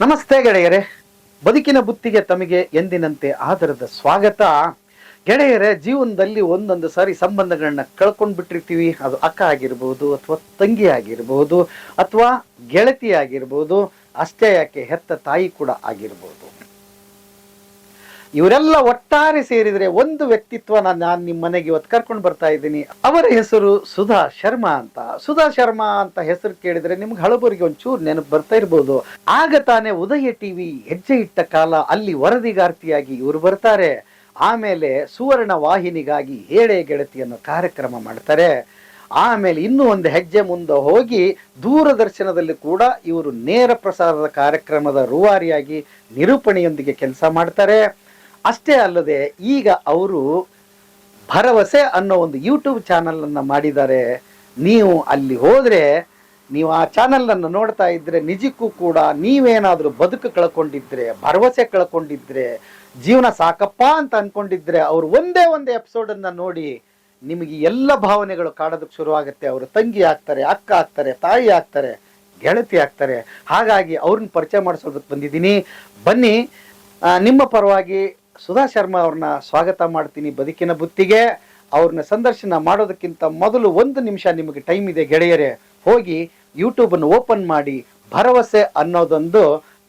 ನಮಸ್ತೆ ಗೆಳೆಯರೇ. ಬದುಕಿನ ಬುತ್ತಿಗೆ ತಮಗೆ ಎಂದಿನಂತೆ ಆದರದ ಸ್ವಾಗತ. ಗೆಳೆಯರೇ, ಜೀವನದಲ್ಲಿ ಒಂದೊಂದು ಸಾರಿ ಸಂಬಂಧಗಳನ್ನ ಕಳ್ಕೊಂಡು ಬಿಟ್ಟಿರ್ತೀವಿ. ಅದು ಅಕ್ಕ ಆಗಿರ್ಬೋದು, ಅಥವಾ ತಂಗಿ ಆಗಿರ್ಬೋದು, ಅಥವಾ ಗೆಳತಿ ಆಗಿರ್ಬೋದು, ಅಷ್ಟೇ ಯಾಕೆ ಹೆತ್ತ ತಾಯಿ ಕೂಡ ಆಗಿರ್ಬೋದು. ಇವರೆಲ್ಲ ಒಟ್ಟಾರೆ ಸೇರಿದ್ರೆ ಒಂದು ವ್ಯಕ್ತಿತ್ವ ನಾನು ನಿಮ್ಮ ಮನೆಗೆ ಇವತ್ತು ಕರ್ಕೊಂಡು ಬರ್ತಾ ಇದ್ದೀನಿ. ಅವರ ಹೆಸರು ಸುಧಾ ಶರ್ಮಾ ಅಂತ. ಸುಧಾ ಶರ್ಮಾ ಅಂತ ಹೆಸರು ಕೇಳಿದ್ರೆ ನಿಮ್ಗೆ ಹಳಬರಿಗೆ ಒಂಚೂರು ನೆನಪು ಬರ್ತಾ ಇರ್ಬೋದು. ಆಗ ತಾನೇ ಉದಯ ಟಿವಿ ಹೆಜ್ಜೆ ಇಟ್ಟ ಕಾಲ ಅಲ್ಲಿ ವರದಿಗಾರ್ತಿಯಾಗಿ ಇವರು ಬರ್ತಾರೆ. ಆಮೇಲೆ ಸುವರ್ಣ ವಾಹಿನಿಗಾಗಿ ಹೇಳೆ ಗೆಳತಿ ಅನ್ನೋ ಕಾರ್ಯಕ್ರಮ ಮಾಡ್ತಾರೆ. ಆಮೇಲೆ ಇನ್ನೂ ಒಂದು ಹೆಜ್ಜೆ ಮುಂದೆ ಹೋಗಿ ದೂರದರ್ಶನದಲ್ಲಿ ಕೂಡ ಇವರು ನೇರ ಪ್ರಸಾರದ ಕಾರ್ಯಕ್ರಮದ ರೂವಾರಿಯಾಗಿ ನಿರೂಪಣೆಯೊಂದಿಗೆ ಕೆಲಸ ಮಾಡ್ತಾರೆ. ಅಷ್ಟೇ ಅಲ್ಲದೆ ಈಗ ಅವರು ಭರವಸೆ ಅನ್ನೋ ಒಂದು ಯೂಟ್ಯೂಬ್ ಚಾನಲನ್ನು ಮಾಡಿದ್ದಾರೆ. ನೀವು ಅಲ್ಲಿ ಹೋದರೆ ನೀವು ಆ ಚಾನಲ್ ಅನ್ನು ನೋಡ್ತಾ ಇದ್ದರೆ ನಿಜಕ್ಕೂ ಕೂಡ ನೀವೇನಾದರೂ ಬದುಕು ಕಳ್ಕೊಂಡಿದ್ರೆ, ಭರವಸೆ ಕಳ್ಕೊಂಡಿದ್ರೆ, ಜೀವನ ಸಾಕಪ್ಪ ಅಂತ ಅನ್ಕೊಂಡಿದ್ರೆ ಅವ್ರು ಒಂದೇ ಒಂದು ಎಪಿಸೋಡ್ ಅನ್ನ ನೋಡಿ ನಿಮಗೆ ಎಲ್ಲ ಭಾವನೆಗಳು ಕಾಡೋದಕ್ಕೆ ಶುರುವಾಗುತ್ತೆ ಅವರು ತಂಗಿ ಆಗ್ತಾರೆ, ಅಕ್ಕ ಆಗ್ತಾರೆ, ತಾಯಿ ಆಗ್ತಾರೆ, ಗೆಳತಿ ಆಗ್ತಾರೆ. ಹಾಗಾಗಿ ಅವ್ರನ್ನ ಪರಿಚಯ ಮಾಡಿಸೋದಕ್ಕೆ ಬಂದಿದ್ದೀನಿ. ಬನ್ನಿ ನಿಮ್ಮ ಪರವಾಗಿ ಸುಧಾ ಶರ್ಮಾ ಅವ್ರನ್ನ ಸ್ವಾಗತ ಮಾಡ್ತೀನಿ ಬದುಕಿನ ಬುತ್ತಿಗೆ. ಅವ್ರನ್ನ ಸಂದರ್ಶನ ಮಾಡೋದಕ್ಕಿಂತ ಮೊದಲು ಒಂದು ನಿಮಿಷ ನಿಮಗೆ ಟೈಮ್ ಇದೆ ಗೆಳೆಯರೆ. ಹೋಗಿ ಯೂಟ್ಯೂಬ್ ಅನ್ನು ಓಪನ್ ಮಾಡಿ. ಭರವಸೆ ಅನ್ನೋದೊಂದು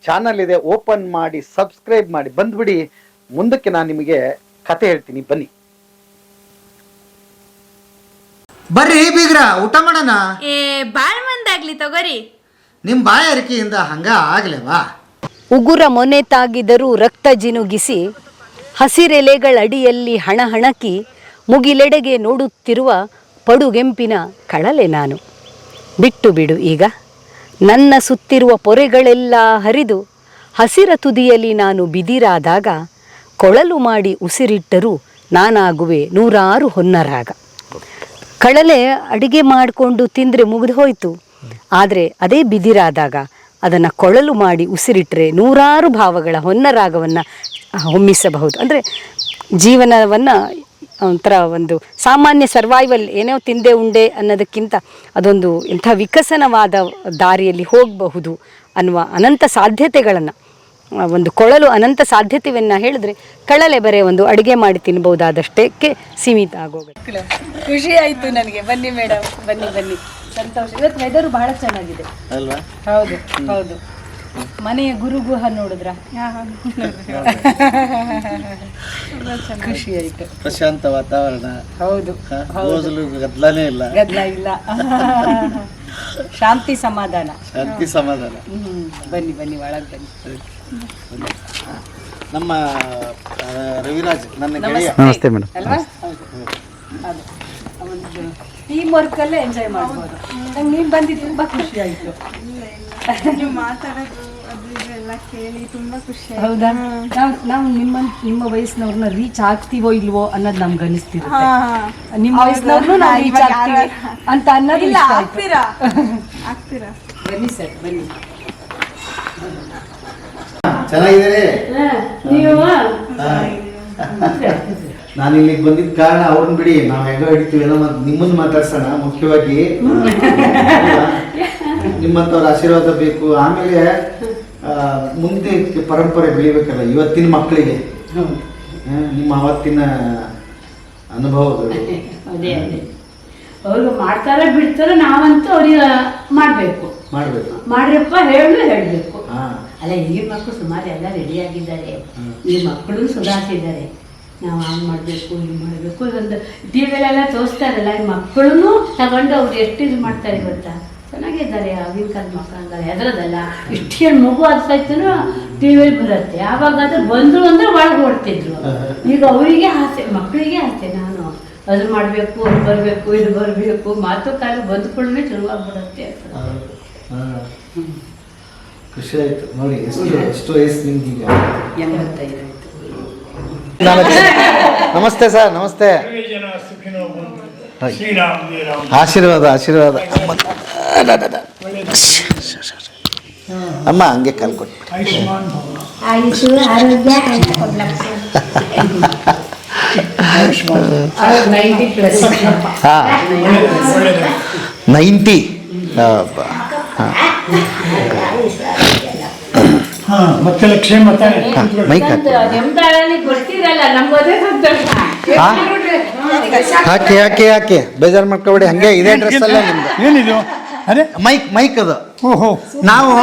ಚಾನಲ್ ಇದೆ. ಓಪನ್ ಮಾಡಿ ಸಬ್ಸ್ಕ್ರೈಬ್ ಮಾಡಿ. ಬಂದ್ಬಿಡಿ. ಮುಂದಕ್ಕೆ ನಾನು ನಿಮಗೆ ಕತೆ ಹೇಳ್ತೀನಿ. ಬನ್ನಿ. ಬರ್ರಿ ಬೀಗ್ರ ಊಟ ಮಾಡೋಣ? ಏ ಬಾಳ್ ಮಂದಾಗ್ಲಿ ತಗೋರಿ. ನಿಮ್ಮ ಬಾಯಾರಿಕೆಯಿಂದ ಹಂಗ ಆಗ್ಲೇವಾ? ಉಗುರ ಮೊನೆ ತಾಗಿದರೂ ರಕ್ತ ಜಿನುಗಿಸಿ ಹಸಿರೆಲೆಗಳಡಿಯಲ್ಲಿ ಹಣಹಣಕಿ ಮುಗಿಲೆಡೆಗೆ ನೋಡುತ್ತಿರುವ ಪಡುಗೆಂಪಿನ ಕಳಲೆ ನಾನು. ಬಿಟ್ಟು ಬಿಡು ಈಗ. ನನ್ನ ಸುತ್ತಿರುವ ಪೊರೆಗಳೆಲ್ಲ ಹರಿದು ಹಸಿರ ತುದಿಯಲ್ಲಿ ನಾನು ಬಿದಿರಾದಾಗ ಕೊಳಲು ಮಾಡಿ ಉಸಿರಿಟ್ಟರೂ ನಾನಾಗುವೆ ನೂರಾರು ಹೊನ್ನರಾಗ. ಕಳಲೆ ಅಡಿಗೆ ಮಾಡಿಕೊಂಡು ತಿಂದರೆ ಮುಗಿದು ಹೋಯಿತು. ಆದರೆ ಅದೇ ಬಿದಿರಾದಾಗ ಅದನ್ನು ಕೊಳಲು ಮಾಡಿ ಉಸಿರಿಟ್ಟರೆ ನೂರಾರು ಭಾವಗಳ ಹೊನ್ನರಾಗವನ್ನು ಹೊಮ್ಮಿಸಬಹುದು ಅಂದರೆ ಜೀವನವನ್ನು ಒಂಥರ ಒಂದು ಸಾಮಾನ್ಯ ಸರ್ವೈವಲ್ ಏನೋ ತಿಂದೆ ಉಂಡೆ ಅನ್ನೋದಕ್ಕಿಂತ ಅದೊಂದು ಇಂಥ ವಿಕಸನವಾದ ದಾರಿಯಲ್ಲಿ ಹೋಗಬಹುದು ಅನ್ನುವ ಅನಂತ ಸಾಧ್ಯತೆಗಳನ್ನು ಒಂದು ಕೊಳಲು ಅನಂತ ಸಾಧ್ಯತೆಯನ್ನು ಹೇಳಿದ್ರೆ ಕಳಲೆ ಬರೇ ಒಂದು ಅಡುಗೆ ಮಾಡಿ ತಿನ್ಬಹುದಾದಷ್ಟಕ್ಕೆ ಸೀಮಿತ ಆಗೋಗುತ್ತೆ ಖುಷಿ ಆಯಿತು ನನಗೆ. ಬನ್ನಿ ಮೇಡಮ್ ಬನ್ನಿ ಬನ್ನಿ. ಸಂತೋಷ. ಇವತ್ತು ವೆದರು ಬಹಳ ಚೆನ್ನಾಗಿದೆ. ಅಲ್ವಾ? ಹೌದು ಹೌದು. ಮನೆಯ ಗುರುಗುಹ ನೋಡಿದ್ರ? ಖುಷಿ ಆಯ್ತು. ಪ್ರಶಾಂತ ವಾತಾವರಣ. ಹೌದು ಗದ್ಲಾನೇ ಇಲ್ಲ. ಗದ್ಲ ಇಲ್ಲ. ಶಾಂತಿ ಸಮಾಧಾನ. ಶಾಂತಿ ಸಮಾಧಾನ. ಬನ್ನಿ ಬನ್ನಿ ಒಳಗೆ ಬನ್ನಿ. ನಮ್ಮ ರವಿರಾಜ್ ನನ್ನ ಗೆಳೆಯ. ನಮಸ್ತೆ. ಮೇಡಮ್. ಅಲ್ವಾ? ಹೌದು. ಅದು ಒಂದು ಟೀಮ್ ವರ್ಕಲ್ಲೇ ಎಂಜಾಯ್ ಮಾಡ್ಬೋದು. ನಂಗೆ ನೀನು ಬಂದಿದ್ದು ತುಂಬ ಖುಷಿ ಆಯಿತು. ನೀವು ಮಾತಾಡೋದು ಇದೆಲ್ಲ ಕೇಳಿ ತುಂಬಾ ಖುಷಿ ಹೌದಾ? ನಾವು ನಾವು ನಿಮ್ಮ ನಿಮ್ಮ ವಯಸ್ಸಿನವ್ರನ್ನ ರೀಚ್ ಆಗ್ತೀವೋ ಇಲ್ವೋ ಅನ್ನೋದು ನಮ್ಗೆ ಅನಿಸ್ತಿರುತ್ತೆ. ನಿಮ್ಮ ವಯಸ್ಸಿನವ್ರನ್ನು ನಾವು ರೀಚ್ ಆಗ್ತೀವಿ ಅಂತ ಅನ್ನೋದಿಲ್ಲ. ಆಗ್ತೀರಾ? ಆಗ್ತೀರಾ? ಬನ್ನಿ ಸರ್ ಬನ್ನಿ. ಚೆನ್ನಾಗಿದ್ದೀರಿ? ನಾನು ಇಲ್ಲಿಗೆ ಬಂದಿದ್ದ ಕಾರಣ ಅವ್ರನ್ನ ಬಿಡಿ ನಾವು ಹೆಂಗ ಹಿಡಿತೀವಿ ಏನೋ ಮತ್ತೆ ನಿಮ್ಮನ್ನ ಮಾತಾಡ್ಸೋಣ ಮುಖ್ಯವಾಗಿ. ನಿಮ್ಮಂತವ್ರ ಆಶೀರ್ವಾದ ಬೇಕು. ಆಮೇಲೆ ಮುಂದೆ ಪರಂಪರೆ ಬೆಳಿಬೇಕಲ್ಲ ಇವತ್ತಿನ ಮಕ್ಕಳಿಗೆ. ನಿಮ್ಮ ಅವತ್ತಿನ ಅನುಭವಗಳು. ಅದೇ ಅದೇ. ಅವ್ರಿಗೆ ಮಾಡ್ತಾರ ಬಿಡ್ತಾರ ನಾವಂತೂ ಅವ್ರಿಗೆ ಮಾಡಬೇಕು. ಮಾಡಬೇಕು. ಮಾಡ್ರಪ್ಪ ಹೇಳು ಹೇಳಬೇಕು. ಹಾ. ಅಲ್ಲ ಈಗಿನ ಮಕ್ಕಳು ಸುಮಾರು ಎಲ್ಲ ರೆಡಿಯಾಗಿದ್ದಾರೆ ಈ ಮಕ್ಕಳು ಸುಧಾರಿಸಿದ್ದಾರೆ. ನಾವು ಹಂಗೆ ಮಾಡಬೇಕು ಹಿಂಗೆ ಮಾಡಬೇಕು ಒಂದು ಟಿ ವಿಲೆಲ್ಲ ತೋರಿಸ್ತಾರಲ್ಲ ಈ ಮಕ್ಕಳನ್ನು ತಗೊಂಡು ಅವ್ರು ಎಷ್ಟು ಇದು ಮಾಡ್ತಾರೆ ಗೊತ್ತಾ? ಚೆನ್ನಾಗಿದ್ದಾರೆ ಆಗಿನ ಕಾಲದ ಮಕ್ಕಳು ಅಂದ್ರೆ ಹೆದರದಲ್ಲ ಇಷ್ಟು ಮಗು ಇತ್ತು ಟಿ ವಿಲಿ ಬರುತ್ತೆ. ಆವಾಗಾದ್ರೆ ಬಂದರು ಅಂದ್ರೆ ಒಳಗೆ ಓಡ್ತಿದ್ರು. ಈಗ ಅವರಿಗೆ ಆಸೆ ಮಕ್ಕಳಿಗೆ ಆಸೆ ನಾನು. ಅದು ಮಾಡಬೇಕು ಅದು ಬರಬೇಕು ಇದು ಬರಬೇಕು ಮಾತು ಕಾಲ ಬಂದ್ಕೊಳ್ಳೆ ಶುರುವಾಗ್ಬಿಡುತ್ತೆ. ಅಂತ ಹಾ. ಖುಷಿ ಆಯ್ತು. ನೋಡಿ ಎಷ್ಟು ಎಷ್ಟು ವಯಸ್ಸು ನಿಮ್ಗೆ ಈಗ? ಎಂಬತ್ತೈದು ಆಯ್ತು. ನಮಸ್ತೆ. ಸರ್ ನಮಸ್ತೆ ಜನ ಸುಖಿನೋ ಬಂತು ಹಾಯ್. ಶ್ರೀರಾಮ್ ಜಯ ರಾಮ್ ಆಶೀರ್ವಾದ ಆಶೀರ್ವಾದ. ಅಮ್ಮ ಹಂಗೆ ಕಾಲ್ ಕೊಟ್ಟು ಹಾಂ. ನೈಂಟಿ. ಹಾ. ಮೈಕ್ ಹಾಕಿ. ಹಾ? ಹಾಕಿ ಹಾಕಿ ಹಾಕಿ. ಬೇಜಾರು ಮಾಡ್ಕೊಬೇಡಿ ಹಂಗೆ ಇದೇ ಡ್ರೆಸ್ ಅಲ್ಲ ನಿಮ್ದು. ಏನಿದು ಅದೇ? ಮೈಕ್ ಮೈಕ್ ಅದು. ಓಹೋ. ನಾವು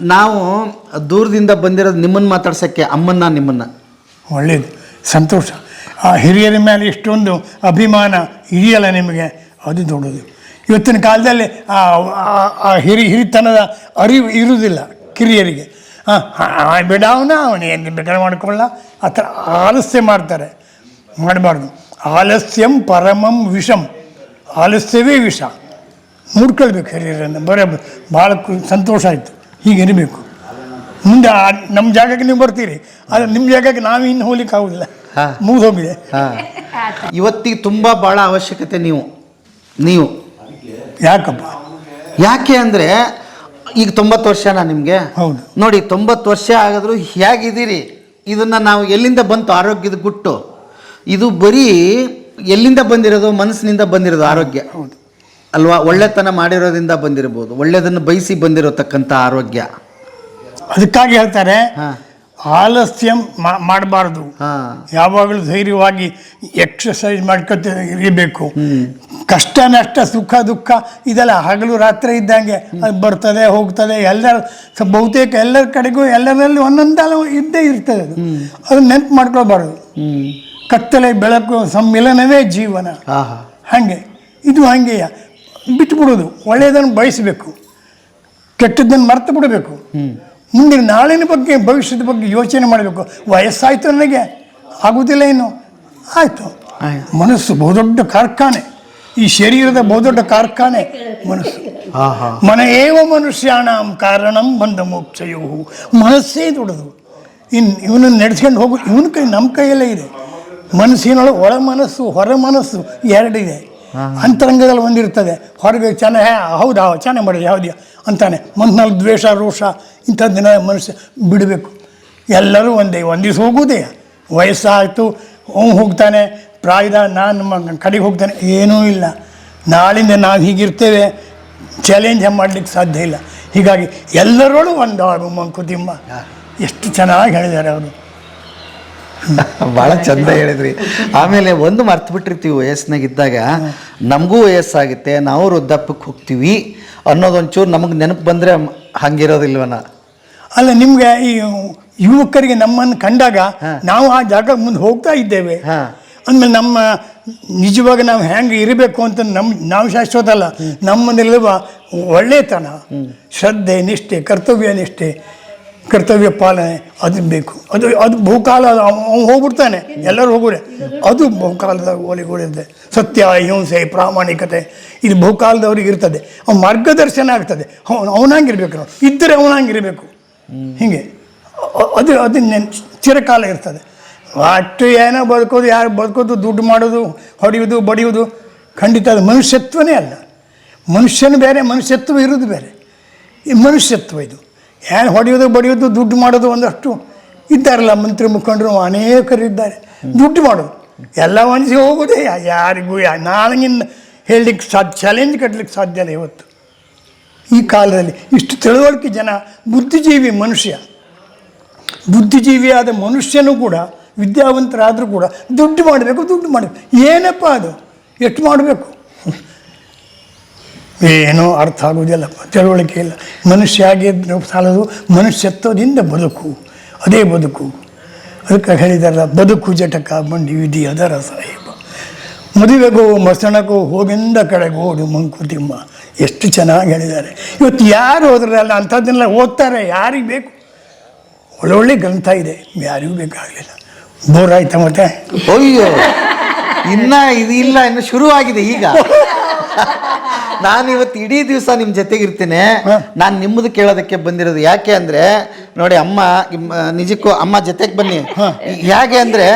ನಾವು ದೂರದಿಂದ ಬಂದಿರೋದು ನಿಮ್ಮನ್ನ ಮಾತಾಡ್ಸೋಕ್ಕೆ ಅಮ್ಮನ್ನ ನಿಮ್ಮನ್ನ. ಒಳ್ಳೇದು. ಸಂತೋಷ. ಆ ಹಿರಿಯರ ಮೇಲೆ ಇಷ್ಟೊಂದು ಅಭಿಮಾನ ಇದೆಯಲ್ಲ ನಿಮಗೆ? ಅದು ದೊಡ್ಡದು. ಇವತ್ತಿನ ಕಾಲದಲ್ಲಿ ಆ ಆ- ಆ ಹಿರಿ ಹಿರಿತನದ ಅರಿವು ಇರುವುದಿಲ್ಲ ಕಿರಿಯರಿಗೆ. ಹಾಂ ಬಿಡ ಅವನ ಅವನು ಏನು ಬೇಕಾದ್ರೆ ಮಾಡ್ಕೊಳ್ಳ ಆ ಥರ ಆಲಸ್ಯ ಮಾಡ್ತಾರೆ. ಮಾಡಬಾರ್ದು. ಆಲಸ್ಯಂ ಪರಮಂ ವಿಷಂ. ಆಲಸ್ಯವೇ ವಿಷ. ನೋಡ್ಕೊಳ್ಬೇಕು ಹಿರಿಯರನ್ನು ಬರೋ ಭಾಳ ಸಂತೋಷ ಆಯಿತು. ಹೀಗಿರಬೇಕು ಮುಂದೆ ನಮ್ಮ ಜಾಗಕ್ಕೆ ನೀವು ಬರ್ತೀರಿ. ಆದರೆ ನಿಮ್ಮ ಜಾಗಕ್ಕೆ ನಾವು ಇನ್ನು ಹೋಗ್ಲಿಕ್ಕೆ ಆಗೋದಿಲ್ಲ. ಹಾಂ. ಮುಗಿದು ಹೋಗಿದೆ. ಹಾ. ಇವತ್ತಿಗೆ ತುಂಬ ಭಾಳ ಅವಶ್ಯಕತೆ ನೀವು. ನೀವು. ಯಾಕಪ್ಪ? ಯಾಕೆ ಅಂದ್ರೆ ಈಗ ತೊಂಬತ್ತು ವರ್ಷನಾ ನಿಮಗೆ? ಹೌದು. ನೋಡಿ ತೊಂಬತ್ತು ವರ್ಷ ಆಗಿದ್ರು ಹೇಗಿದ್ದೀರಿ? ಇದನ್ನ ನಾವು ಎಲ್ಲಿಂದ ಬಂತು ಆರೋಗ್ಯದ ಗುಟ್ಟು? ಇದು ಬರೀ ಎಲ್ಲಿಂದ ಬಂದಿರೋದು? ಮನಸ್ಸಿನಿಂದ ಬಂದಿರೋದು ಆರೋಗ್ಯ. ಹೌದು. ಅಲ್ವಾ? ಒಳ್ಳೆತನ ಮಾಡಿರೋದ್ರಿಂದ ಬಂದಿರಬಹುದು ಒಳ್ಳೆದನ್ನು ಬಯಸಿ ಬಂದಿರತಕ್ಕಂಥ ಆರೋಗ್ಯ. ಅದಕ್ಕಾಗಿ ಹೇಳ್ತಾರೆ ಹಾ. ಆಲಸ್ಯ ಮಾಡಬಾರ್ದು. ಯಾವಾಗಲೂ ಧೈರ್ಯವಾಗಿ ಎಕ್ಸಸೈಸ್ ಮಾಡ್ಕೊತ ಇರಬೇಕು. ಕಷ್ಟ ನಷ್ಟ ಸುಖ ದುಃಖ ಇದೆಲ್ಲ ಹಗಲು ರಾತ್ರಿ ಇದ್ದಂಗೆ ಅದು ಬರ್ತದೆ ಹೋಗ್ತದೆ ಎಲ್ಲರ ಬಹುತೇಕ ಎಲ್ಲರ ಕಡೆಗೂ ಎಲ್ಲರಲ್ಲಿ ಒಂದೊಂದಲ್ಲ ಇದ್ದೇ ಇರ್ತದೆ ಅದು. ಅದು ನೆನಪು ಮಾಡ್ಕೊಳ್ಬಾರ್ದು. ಕತ್ತಲೆ ಬೆಳಕು ಸಮ್ಮಿಲನವೇ ಜೀವನ. ಹಾಗೆ. ಇದು ಹಾಗೆಯ. ಬಿಟ್ಬಿಡೋದು. ಒಳ್ಳೆಯದನ್ನು ಬಯಸಬೇಕು. ಕೆಟ್ಟದ್ದನ್ನು ಮರ್ತು ಬಿಡಬೇಕು. ಮುಂದಿನ ನಾಳಿನ ಬಗ್ಗೆ ಭವಿಷ್ಯದ ಬಗ್ಗೆ ಯೋಚನೆ ಮಾಡಬೇಕು. ವಯಸ್ಸಾಯಿತು ನನಗೆ. ಆಗುವುದಿಲ್ಲ ಏನು ಆಯಿತು. ಮನಸ್ಸು ಬಹುದೊಡ್ಡ ಕಾರ್ಖಾನೆ. ಈ ಶರೀರದ ಬಹುದೊಡ್ಡ ಕಾರ್ಖಾನೆ ಮನಸ್ಸು. ಮನ ಏವ ಮನುಷ್ಯಾಣಂ ಕಾರಣಂ ಬಂದ ಮೋಕ್ಷಯೋ ಮನಸ್ಸೇ ದೊಡ್ಡದು ಇನ್ನು ಇವನನ್ನು ನಡೆಸ್ಕೊಂಡು ಹೋಗು. ಇವನ ಕೈ ನಮ್ಮ ಕೈಯಲ್ಲೇ ಇದೆ. ಮನಸ್ಸಿನೊಳಗೆ ಒಳ ಮನಸ್ಸು ಹೊರ ಮನಸ್ಸು ಎರಡಿದೆ. ಅಂತರಂಗದಲ್ಲಿ ಒಂದಿರ್ತದೆ. ಹೊರಗೆ ಚೆನ್ನಾಗಿ ಹೌದಾ ಚೆನ್ನಾಗಿ ಮಾಡಿದೆ ಹೌದು ಅಂತಾನೆ. ಮನಸ್ಸಿನಲ್ಲಿ ದ್ವೇಷ ರೋಷ ದಿನ ಮನುಷ್ಯ ಬಿಡಬೇಕು. ಎಲ್ಲರೂ ಒಂದೇ ಒಂದು ದಿವಸ ಹೋಗುವುದೇ. ವಯಸ್ಸಾಯಿತು ಅವ್ನು ಹೋಗ್ತಾನೆ. ಪ್ರಾಯದ ನಾನು ಕಡೆಗೆ ಹೋಗ್ತಾನೆ. ಏನೂ ಇಲ್ಲ. ನಾಳಿಂದ ನಾವು ಹೀಗಿರ್ತೇವೆ. ಚಾಲೆಂಜ್ ಮಾಡಲಿಕ್ಕೆ ಸಾಧ್ಯ ಇಲ್ಲ. ಹೀಗಾಗಿ ಎಲ್ಲರೊಳು ಒಂದು ಮಂಕುತಿಮ್ಮ. ಎಷ್ಟು ಚೆನ್ನಾಗಿ ಹೇಳಿದ್ದಾರೆ ಅವರು. ಭಾಳ ಚಂದ ಹೇಳಿದ್ರಿ. ಆಮೇಲೆ ಒಂದು ಮರ್ತು ಬಿಟ್ಟಿರ್ತೀವಿ ವಯಸ್ಸಿನಾಗ ಇದ್ದಾಗ. ನಮಗೂ ವಯಸ್ಸಾಗುತ್ತೆ ನಾವು ವೃದ್ಧಾಪ್ಯಕ್ಕೆ ಹೋಗ್ತೀವಿ ಅನ್ನೋದೊಂಚೂರು ನಮಗೆ ನೆನಪು ಬಂದರೆ ಹಂಗಿರೋದಿಲ್ವನ? ಅಲ್ಲ ನಿಮ್ಗೆ ಈ ಯುವಕರಿಗೆ ನಮ್ಮನ್ನು ಕಂಡಾಗ ನಾವು ಆ ಜಾಗ ಮುಂದೆ ಹೋಗ್ತಾ ಇದ್ದೇವೆ. ಅಂದಮೇಲೆ ನಮ್ಮ ನಿಜವಾಗ ನಾವು ಹೆಂಗೆ ಇರಬೇಕು ಅಂತ ನಮ್ಮ ನಾವು ಶಾಶ್ವತ ಅಲ್ಲ. ನಮ್ಮಲ್ಲಿರುವ ಒಳ್ಳೆತನ ಶ್ರದ್ಧೆ ನಿಷ್ಠೆ ಕರ್ತವ್ಯ ನಿಷ್ಠೆ ಕರ್ತವ್ಯ ಪಾಲನೆ, ಅದು ಬೇಕು. ಅದು ಅದು ಬಹುಕಾಲ ಅವನು ಹೋಗ್ಬಿಡ್ತಾನೆ. ಎಲ್ಲರೂ ಹೋಗೋರೆ ಅದು ಬಹುಕಾಲದ ಒಲಿಗಳಿದೆ ಸತ್ಯ, ಹಿಂಸೆ, ಪ್ರಾಮಾಣಿಕತೆ, ಇದು ಬಹುಕಾಲದವ್ರಿಗೆ ಇರ್ತದೆ. ಅವ್ನ ಮಾರ್ಗದರ್ಶನ ಆಗ್ತದೆ. ಅವ್ನು ಅವನಂಗಿರ್ಬೇಕು ನಾವು ಇದ್ದರೆ ಅವನಂಗಿರಬೇಕು ಹೀಗೆ. ಅದು ಅದು ಚಿರಕಾಲ ಇರ್ತದೆ. ಅಷ್ಟು ಏನೋ ಬದುಕೋದು, ಯಾರು ಬದುಕೋದು, ದುಡ್ಡು ಮಾಡೋದು ಹೊಡೆಯೋದು ಬಡಿಯೋದು ಖಂಡಿತ ಅದು ಮನುಷ್ಯತ್ವನೇ ಅಲ್ಲ. ಮನುಷ್ಯನ ಬೇರೆ, ಮನುಷ್ಯತ್ವ ಇರೋದು ಬೇರೆ. ಈ ಮನುಷ್ಯತ್ವ ಇದು. ಏನು ಹೊಡೆಯೋದು, ಬಡಿಯೋದು, ದುಡ್ಡು ಮಾಡೋದು ಒಂದಷ್ಟು ಇದ್ದಾರಲ್ಲ ಮಂತ್ರಿ ಮುಖಂಡರು ಅನೇಕರಿದ್ದಾರೆ ದುಡ್ಡು ಮಾಡೋದು. ಎಲ್ಲ ಒಣಸಿ ಹೋಗೋದೇ ಯಾರಿಗೂ ನಾಳೆಗಿಂದ ಹೇಳಲಿಕ್ಕೆ ಸಾಧ್ಯ ಚಾಲೆಂಜ್ ಕಟ್ಟಲಿಕ್ಕೆ ಸಾಧ್ಯ ಅಲ್ಲ ಇವತ್ತು. ಈ ಕಾಲದಲ್ಲಿ ಇಷ್ಟು ತಿಳುವಳಿಕೆ ಜನ, ಬುದ್ಧಿಜೀವಿ ಮನುಷ್ಯ. ಬುದ್ಧಿಜೀವಿಯಾದ ಮನುಷ್ಯನೂ ಕೂಡ, ವಿದ್ಯಾವಂತರಾದರೂ ಕೂಡ ದುಡ್ಡು ಮಾಡಬೇಕು ದುಡ್ಡು ಮಾಡಬೇಕು. ಏನಪ್ಪ ಅದು? ಎಷ್ಟು ಮಾಡಬೇಕು? ಏನೋ ಅರ್ಥ ಆಗುವುದಿಲ್ಲ, ತಿಳುವಳಿಕೆ ಇಲ್ಲ. ಮನುಷ್ಯ ಆಗಿ ಸಾಲದು, ಮನುಷ್ಯತ್ವದಿಂದ ಬದುಕು, ಅದೇ ಬದುಕು. ಅದಕ್ಕೆ ಹೇಳಿದಾರಲ್ಲ, ಬದುಕು ಜಟಕ, ಬಂಡಿ ವಿಧಿ, ಅದರ ಸಾಹೇಬ. ಮದುವೆಗೋ ಮಸಣಕೋ ಹೋಗಿಂದ ಕಡೆಗೋಡು ಮಂಕುತಿಮ್ಮ. ಎಷ್ಟು ಚೆನ್ನಾಗಿ ಹೇಳಿದ್ದಾರೆ. ಇವತ್ತು ಯಾರು ಹೋದ್ರಲ್ಲ, ಅಂಥದ್ದನ್ನೆಲ್ಲ ಓದ್ತಾರೆ, ಯಾರಿಗೆ ಬೇಕು? ಒಳ್ಳೊಳ್ಳೆ ಗ್ರಂಥ ಇದೆ, ಯಾರಿಗೂ ಬೇಕಾಗಲಿಲ್ಲ. ಬೋರ್ ಆಯ್ತಾ ಮತ್ತೆ? ಅಯ್ಯೋ, ಇನ್ನ ಇದು ಇಲ್ಲ, ಇನ್ನು ಶುರುವಾಗಿದೆ ಈಗ. ನಾನು ಇವತ್ತು ಇಡೀ ದಿವಸ ನಿಮ್ಮ ಜೊತೆಗೆ ಇರ್ತೀನಿ ನಾನು ನಿಮ್ಮದು ಕೇಳೋದಕ್ಕೆ ಬಂದಿರೋದು ಯಾಕೆ ಅಂದ್ರೆ ನೋಡಿ ಅಮ್ಮ ಇಮ್- ನಿಜಕ್ಕೂ ಅಮ್ಮ ಜೊತೆಗೆ ಬನ್ನಿ. ಹೇಗೆ ಅಂದ್ರೆ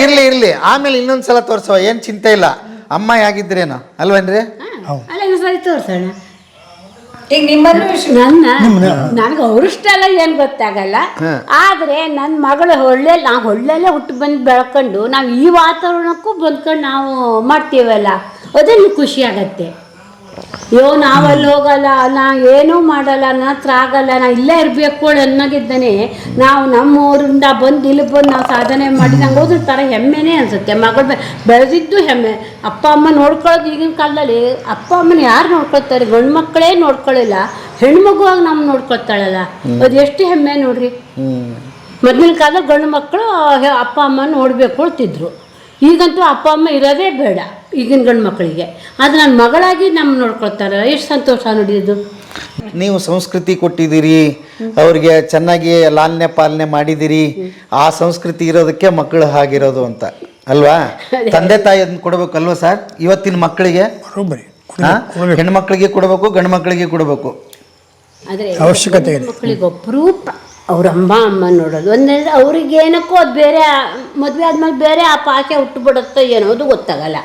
ಇರ್ಲಿ ಇರ್ಲಿ ಆಮೇಲೆ ಇನ್ನೊಂದ್ಸಲ ತೋರ್ಸೋ ಏನ್ ಚಿಂತೆ ಇಲ್ಲ. ಅಮ್ಮ ಹೇಗಿದ್ರೇನು ಅಲ್ವೇನ್ರಿ ಅಲ್ಲ ಇದು ಸರಿ ತೋರ್ಸೋಣ. ಈಗ ನಿಮ್ಮನ್ನು ನನ್ನ ನನಗೆ ಅವರಿಷ್ಟೆಲ್ಲ ಏನು ಗೊತ್ತಾಗಲ್ಲ. ಆದ್ರೆ ನನ್ನ ಮಗಳು ಹೊಳ್ಳೆ ನಾವು ಹೊಳ್ಳೆಲ್ಲೇ ಹುಟ್ಟು ಬಂದು ಬೆಳ್ಕೊಂಡು ನಾವು ಈ ವಾತಾವರಣಕ್ಕೂ ಬಂದ್ಕೊಂಡು ನಾವು ಮಾಡ್ತೀವಲ್ಲ ಅದೇ ಖುಷಿ ಆಗತ್ತೆ. ಅಯ್ಯೋ ನಾವಲ್ಲಿ ಹೋಗಲ್ಲ ನಾ ಏನೂ ಮಾಡಲ್ಲ ನನ್ನ ಹತ್ರ ಆಗಲ್ಲ ನಾ ಇಲ್ಲೇ ಇರಬೇಕು ಅನ್ನೋಗಿದ್ದಾನೆ. ನಾವು ನಮ್ಮ ಊರಿಂದ ಬಂದು ಇಲ್ಲಿ ಬಂದು ನಾವು ಸಾಧನೆ ಮಾಡಿ ನಂಗೆ ಹೋದ್ರ ಥರ ಹೆಮ್ಮೆನೇ ಅನಿಸುತ್ತೆ. ಮಗಳು ಬೆಳೆದಿದ್ದು ಹೆಮ್ಮೆ. ಅಪ್ಪ ಅಮ್ಮ ನೋಡ್ಕೊಳ್ಳೋದು ಈಗಿನ ಕಾಲದಲ್ಲಿ ಅಪ್ಪ ಅಮ್ಮನ ಯಾರು ನೋಡ್ಕೊಳ್ತಾರೆ? ಗಂಡು ಮಕ್ಕಳೇ ನೋಡ್ಕೊಳ್ಳಿಲ್ಲ ಹೆಣ್ಮಗುವಾಗಿ ನಮ್ಮ ನೋಡ್ಕೊಳ್ತಾಳಲ್ಲ. ಅದು ಎಷ್ಟು ಹೆಮ್ಮೆ ನೋಡ್ರಿ. ಮೊದಲಿನ ಕಾಲ ಗಂಡು ಮಕ್ಕಳು ಅಪ್ಪ ಅಮ್ಮ ನೋಡಬೇಕು ಅಂತಿದ್ರು ಈಗಂತೂ ಅಪ್ಪ ಅಮ್ಮ ಇರೋದೇ ಬೇಡ ಈಗಿನ ಗಂಡು ಮಕ್ಕಳಿಗೆ. ಅದು ನನ್ನ ಮಗಳಾಗಿ ನಮ್ಮ ನೋಡ್ಕೊಳ್ತಾರೆ. ಎಷ್ಟು ಸಂತೋಷ ನೋಡಿದ್ದು ನೀವು ಸಂಸ್ಕೃತಿ ಕೊಟ್ಟಿದ್ದೀರಿ ಅವ್ರಿಗೆ ಚೆನ್ನಾಗಿ ಲಾಲನೆ ಪಾಲನೆ ಮಾಡಿದ್ದೀರಿ ಆ ಸಂಸ್ಕೃತಿ ಇರೋದಕ್ಕೆ ಮಕ್ಕಳು ಹಾಗಿರೋದು ಅಂತ. ಅಲ್ವಾ? ತಂದೆ ತಾಯಿ ಅದನ್ನ ಅಲ್ವಾ ಸರ್? ಇವತ್ತಿನ ಮಕ್ಕಳಿಗೆ? ಬರೋಬ್ಬರಿ? ಹೆಣ್ಮಕ್ಳಿಗೆ ಕೊಡಬೇಕು ಗಂಡು ಮಕ್ಕಳಿಗೆ ಕೊಡಬೇಕು. ಅವಶ್ಯಕತೆ ಇದೆ. ಮಕ್ಕಳಿಗೆ ಅಪರೂಪ ಅವ್ರ ಅಮ್ಮ ಅಮ್ಮ ನೋಡೋದು. ಒಂದೇ ಅವ್ರಿಗೆ ಏನಕ್ಕೋ ಅದು ಬೇರೆ ಮದುವೆ ಆದಮೇಲೆ ಬೇರೆ ಆ ಪಾಶೆ ಹುಟ್ಟುಬಿಡುತ್ತೋ ಏನೋದು ಗೊತ್ತಾಗಲ್ಲ.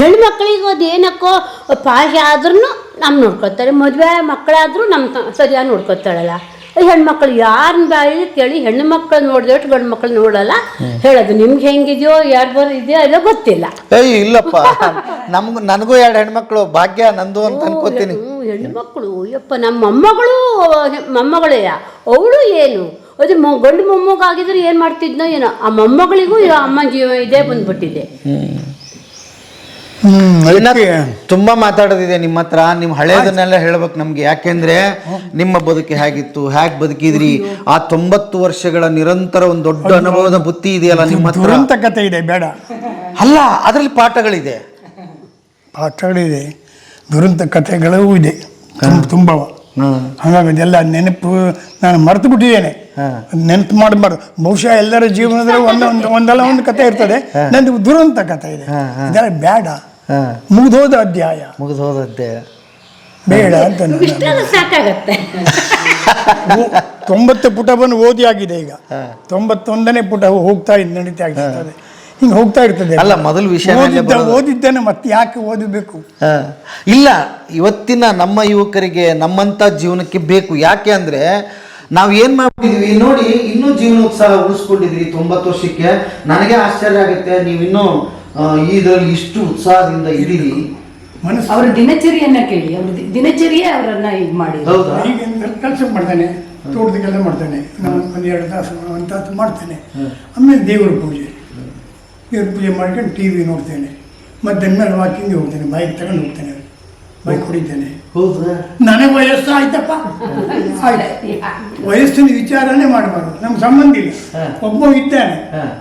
ಹೆಣ್ಮಕ್ಳಿಗೆ ಅದು ಏನಕ್ಕೋ ಪಾಶೆ ಆದ್ರೂ ನಮ್ಮ ನೋಡ್ಕೊತಾರೆ ಮದುವೆ ಮಕ್ಕಳಾದರೂ ನಮ್ಮ ಸರಿಯಾಗಿ ನೋಡ್ಕೊತಾಳಲ್ಲ ಹೆಣ್ಮಕ್ಳು ಯಾರನ್ನ ಬಾಯಿ ಕೇಳಿ ಹೆಣ್ಣು ಮಕ್ಕಳು ನೋಡಿದಷ್ಟು ಗಂಡು ಮಕ್ಕಳು ನೋಡಲ್ಲ. ಹೇಳೋದು ನಿಮ್ಗೆ ಹೆಂಗಿದೆಯೋ ಯಾರು ಬರೋ ಇದೆಯೋ ಎಲ್ಲ ಗೊತ್ತಿಲ್ಲ. ಏಯ್ ಇಲ್ಲಪ್ಪ. ನಮ್ಗೂ ನನಗೂ ಎರಡು ಹೆಣ್ಮಕ್ಳು ಭಾಗ್ಯ ನಂದು ಅಂತ ಅನ್ಕೋತೀನಿ. ಹೆಣ್ಮಕ್ಳು ಯಪ್ಪ ನಮ್ಮ ಮೊಮ್ಮಗಳು ಮೊಮ್ಮಗಳೇ ಅವಳು ಏನು? ಅದು ಮೊ ಗಂಡು ಮೊಮ್ಮಗಾಗಿದ್ರೆ ಏನು ಮಾಡ್ತಿದ್ನೋ ಏನೋ. ಆ ಮೊಮ್ಮಗಳಿಗೂ ಅಮ್ಮ ಜೀವ ಇದೇ ಬಂದ್ಬಿಟ್ಟಿದೆ. ಇನ್ನ ತುಂಬಾ ಮಾತಾಡೋದಿದೆ ನಿಮ್ಮ ಹತ್ರ. ನಿಮ್ ಹಳೇದನ್ನೆಲ್ಲ ಹೇಳ್ಬೇಕು ನಮ್ಗೆ. ಯಾಕೆಂದ್ರೆ ನಿಮ್ಮ ಬದುಕಿ ಹೇಗಿತ್ತು? ಹೇಗ್ ಬದುಕಿದ್ರಿ? ಆ ತೊಂಬತ್ತು ವರ್ಷಗಳ ನಿರಂತರ ಒಂದು ದೊಡ್ಡ ಅನುಭವದ ಬುತ್ತಿ ಇದೆಯಲ್ಲ ನಿಮ್ಮ ಹತ್ರ? ಕಥೆ ಇದೆ ಬೇಡ. ಅಲ್ಲ ಅದ್ರಲ್ಲಿ ಪಾಠಗಳಿದೆ. ಪಾಠಗಳಿದೆ. ದುರಂತ ಕಥೆಗಳೂ ಇದೆ. ತುಂಬ ಹಾಗಾಗಿ ಅದೆಲ್ಲ ನೆನಪು ನಾನು ಮರೆತು ಬಿಟ್ಟಿದ್ದೇನೆ. ನೆನಪು ಮಾಡಬಾರ್ದು ಬಹುಶಃ ಎಲ್ಲರ ಜೀವನದಲ್ಲಿ ಒಂದೊಂದು ಒಂದಲ್ಲ ಒಂದು ಕಥೆ ಇರ್ತದೆ. ನಂದು ದುರಂತ ಕಥೆ ಇದೆ. ಇದೆಲ್ಲ ಬೇಡ. ಮುಗಿದೋದ ಅಧ್ಯಾಯ. ಮುಗಿದೋದ ಅಧ್ಯಾಯ ಬೇಡ ಅಂತ ಸಾಕಾಗತ್ತೆ. ತೊಂಬತ್ತು ಪುಟವನ್ನು ಓದಿ ಆಗಿದೆ ಈಗ. ತೊಂಬತ್ತೊಂದನೇ ಪುಟ ಹೋಗ್ತಾ ಇದ್ ನಡೀತಾ ಹಿಂಗೆ ಹೋಗ್ತಾ ಇರ್ತದೆ. ಅಲ್ಲ, ಮೊದಲು ವಿಷಯ ಓದಿದ್ದೇನೆ ಮತ್ತೆ ಯಾಕೆ ಓದಬೇಕು? ಇಲ್ಲ ಇವತ್ತಿನ ನಮ್ಮ ಯುವಕರಿಗೆ ನಮ್ಮಂತ ಜೀವನಕ್ಕೆ ಬೇಕು. ಯಾಕೆ ಅಂದ್ರೆ ನಾವು ಏನ್ ಮಾಡ್ತಿದೀವಿ ನೋಡಿ ಇನ್ನೂ ಜೀವನೋತ್ಸಾಹ ಉಳಿಸ್ಕೊಂಡಿದ್ರಿ ತೊಂಬತ್ತು ವರ್ಷಕ್ಕೆ. ನನಗೆ ಆಶ್ಚರ್ಯ ಆಗುತ್ತೆ ನೀವು ಇನ್ನೂ ಆ, ಇಷ್ಟು ಉತ್ಸಾಹದಿಂದ ಇದ್ದೀರಿ. ಮನಸ್ಸು ಅವ್ರ ದಿನಚರಿಯನ್ನ ಕೇಳಿ ಅವ್ರ ದಿನಚರಿಯೇ ಅವರನ್ನ ಈಗ ಮಾಡಿ. ಹೌದಾ? ಈಗ ಕೆಲಸ ಮಾಡ್ತಾನೆ ತೋಟದ ಕೆಲಸ ಮಾಡ್ತಾನೆ. ನಾನು ಒಂದು ಎರಡು ತಾಸು ಒಂದು ತಾಸು ಮಾಡ್ತೇನೆ. ಆಮೇಲೆ ದೇವರ ಪೂಜೆ. ದೇವ್ರ ಪೂಜೆ ಮಾಡ್ಕೊಂಡು ಟಿ ವಿ ನೋಡ್ತೇನೆ. ಮತ್ತೆ ಮೇಲೆ ವಾಕಿಂಗ್ ಹೋಗ್ತೇನೆ ಬೈಕ್ ತಗೊಂಡು ಹೋಗ್ತೇನೆ. ಬೈಕ್ ಹೊಡಿತೇನೆ. ಹೌದಾ ನನಗೆ ವಯಸ್ಸು ಆಯ್ತಪ್ಪ. ಆಯ್ತು. ವಯಸ್ಸಿನ ವಿಚಾರನೇ ಮಾಡಬಾರ್ದು. ನಮ್ಮ ಸಂಬಂಧ ಇಲ್ಲ. ಒಬ್ಬ ಇದ್ದಾನೆ